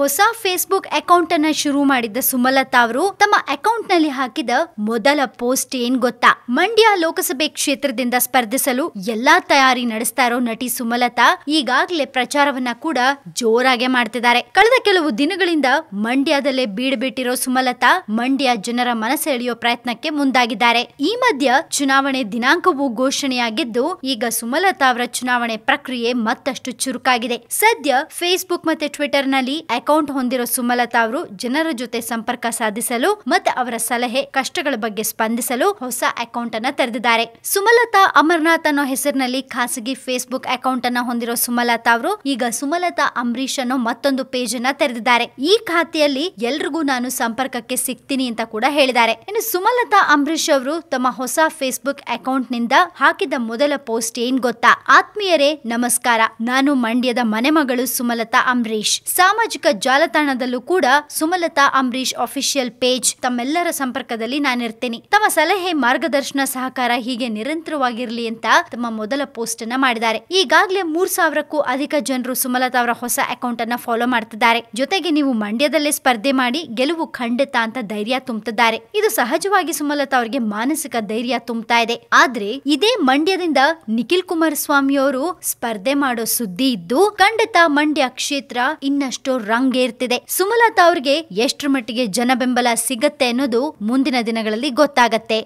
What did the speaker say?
ಹೊಸ Facebook account ಅನ್ನ ಶುರು ಮಾಡಿದ್ದ ಸುಮಲತಾ ಅವರು ತಮ್ಮ ಅಕೌಂಟ್ನಲ್ಲಿ ಹಾಕಿದ ಮೊದಲ ಪೋಸ್ಟ್ ಏನ್ ಗೊತ್ತಾ? ಮಂಡ್ಯ ಲೋಕಸಭೆ ಕ್ಷೇತ್ರದಿಂದ ಸ್ಪರ್ಧಿಸಲು ಎಲ್ಲಾ ತಯಾರಿ ನಡೆಸ್ತಾ ಇರೋ ನಟಿ ಸುಮಲತಾ ಈಗಾಗಲೇ ಪ್ರಚಾರವನ್ನ ಕೂಡ ಜೋರಾಗೆ ಮಾಡ್ತಿದ್ದಾರೆ. ಕಳೆದ ಕೆಲವು ದಿನಗಳಿಂದ ಮಂಡ್ಯದಲ್ಲೇ ಬೀಡ್ಬಿಟ್ಟಿರೋ ಸುಮಲತಾ ಮಂಡ್ಯ ಜನರ ಮನಸೆಳೆಯೋ ಪ್ರಯತ್ನಕ್ಕೆ ಮುಂದಾಗಿದ್ದಾರೆ. ಈ ಮಧ್ಯ ಚುನಾವಣೆ ದಿನಾಂಕವೂ ಘೋಷಣೆಯಾಗಿದ್ದು ಈಗ ಸುಮಲತಾ ಅವರ ಚುನಾವಣೆ ಪ್ರಕ್ರಿಯೆ ಮತ್ತಷ್ಟು ಚುರುಕಾಗಿದೆ. ಸದ್ಯ ಫೇಸ್ಬುಕ್ ಮತ್ತೆ ಟ್ವಿಟರ್ನಲ್ಲಿ ಅಕೌಂಟ್ ಹೊಂದಿರೋ ಸುಮಲತಾ ಅವರು ಜನರ ಜೊತೆ ಸಂಪರ್ಕ ಸಾಧಿಸಲು ಮತ್ತೆ ಅವರ ಸಲಹೆ ಕಷ್ಟಗಳ ಬಗ್ಗೆ ಸ್ಪಂದಿಸಲು ಹೊಸ ಅಕೌಂಟ್ ಅನ್ನ ತೆರೆದಿದ್ದಾರೆ. ಸುಮಲತಾ ಅಮರ್ನಾಥ್ ಅನ್ನೋ ಹೆಸರಿನಲ್ಲಿ ಖಾಸಗಿ ಫೇಸ್ಬುಕ್ ಅಕೌಂಟ್ ಅನ್ನ ಹೊಂದಿರೋ ಸುಮಲತಾ ಅವರು ಈಗ ಸುಮಲತಾ ಅಂಬರೀಶ್ ಅನ್ನೋ ಮತ್ತೊಂದು ಪೇಜ್ ಅನ್ನ ತೆರೆದಿದ್ದಾರೆ. ಈ ಖಾತೆಯಲ್ಲಿ ಎಲ್ರಿಗೂ ನಾನು ಸಂಪರ್ಕಕ್ಕೆ ಸಿಗ್ತೀನಿ ಅಂತ ಕೂಡ ಹೇಳಿದ್ದಾರೆ. ಇನ್ನು ಸುಮಲತಾ ಅಂಬರೀಶ್ ಅವರು ತಮ್ಮ ಹೊಸ ಫೇಸ್ಬುಕ್ ಅಕೌಂಟ್ನಿಂದ ಹಾಕಿದ ಮೊದಲ ಪೋಸ್ಟ್ ಏನ್ ಗೊತ್ತಾ? ಆತ್ಮೀಯರೇ, ನಮಸ್ಕಾರ. ನಾನು ಮಂಡ್ಯದ ಮನೆಮಗಳು ಸುಮಲತಾ ಅಂಬರೀಶ್ ಸಾಮಾಜಿಕ ಜಾಲತಾಣದಲ್ಲೂ ಕೂಡ ಸುಮಲತಾ ಅಂಬರೀಶ್ ಅಫಿಷಿಯಲ್ ಪೇಜ್ ತಮ್ಮೆಲ್ಲರ ಸಂಪರ್ಕದಲ್ಲಿ ನಾನಿರ್ತೇನೆ. ತಮ್ಮ ಸಲಹೆ, ಮಾರ್ಗದರ್ಶನ ಸಹಕಾರ ಹೀಗೆ ನಿರಂತರವಾಗಿರಲಿ ಅಂತ ತಮ್ಮ ಮೊದಲ ಪೋಸ್ಟ್ ಅನ್ನ ಮಾಡಿದ್ದಾರೆ. ಈಗಾಗಲೇ ಮೂರ್ ಸಾವಿರಕ್ಕೂ ಅಧಿಕ ಜನರು ಸುಮಲತಾ ಅವರ ಹೊಸ ಅಕೌಂಟ್ ಅನ್ನ ಫಾಲೋ ಮಾಡ್ತಿದ್ದಾರೆ. ಜೊತೆಗೆ ನೀವು ಮಂಡ್ಯದಲ್ಲೇ ಸ್ಪರ್ಧೆ ಮಾಡಿ ಗೆಲುವು ಖಂಡಿತ ಅಂತ ಧೈರ್ಯ ತುಂಬುತ್ತಿದ್ದಾರೆ ಇದು ಸಹಜವಾಗಿ ಸುಮಲತಾ ಅವರಿಗೆ ಮಾನಸಿಕ ಧೈರ್ಯ ತುಂಬುತ್ತಾ ಇದೆ. ಆದ್ರೆ ಇದೇ ಮಂಡ್ಯದಿಂದ ನಿಖಿಲ್ ಕುಮಾರಸ್ವಾಮಿ ಅವರು ಸ್ಪರ್ಧೆ ಮಾಡೋ ಸುದ್ದಿ ಇದ್ದು, ಖಂಡಿತ ಮಂಡ್ಯ ಕ್ಷೇತ್ರ ಇನ್ನಷ್ಟು ರಂಗೇರ್ತಿದೆ ಸುಮಲತಾ ಅವ್ರಿಗೆ ಎಷ್ಟ್ರ ಮಟ್ಟಿಗೆ ಜನ ಬೆಂಬಲ ಸಿಗತ್ತೆ ಅನ್ನೋದು ಮುಂದಿನ ದಿನಗಳಲ್ಲಿ ಗೊತ್ತಾಗತ್ತೆ.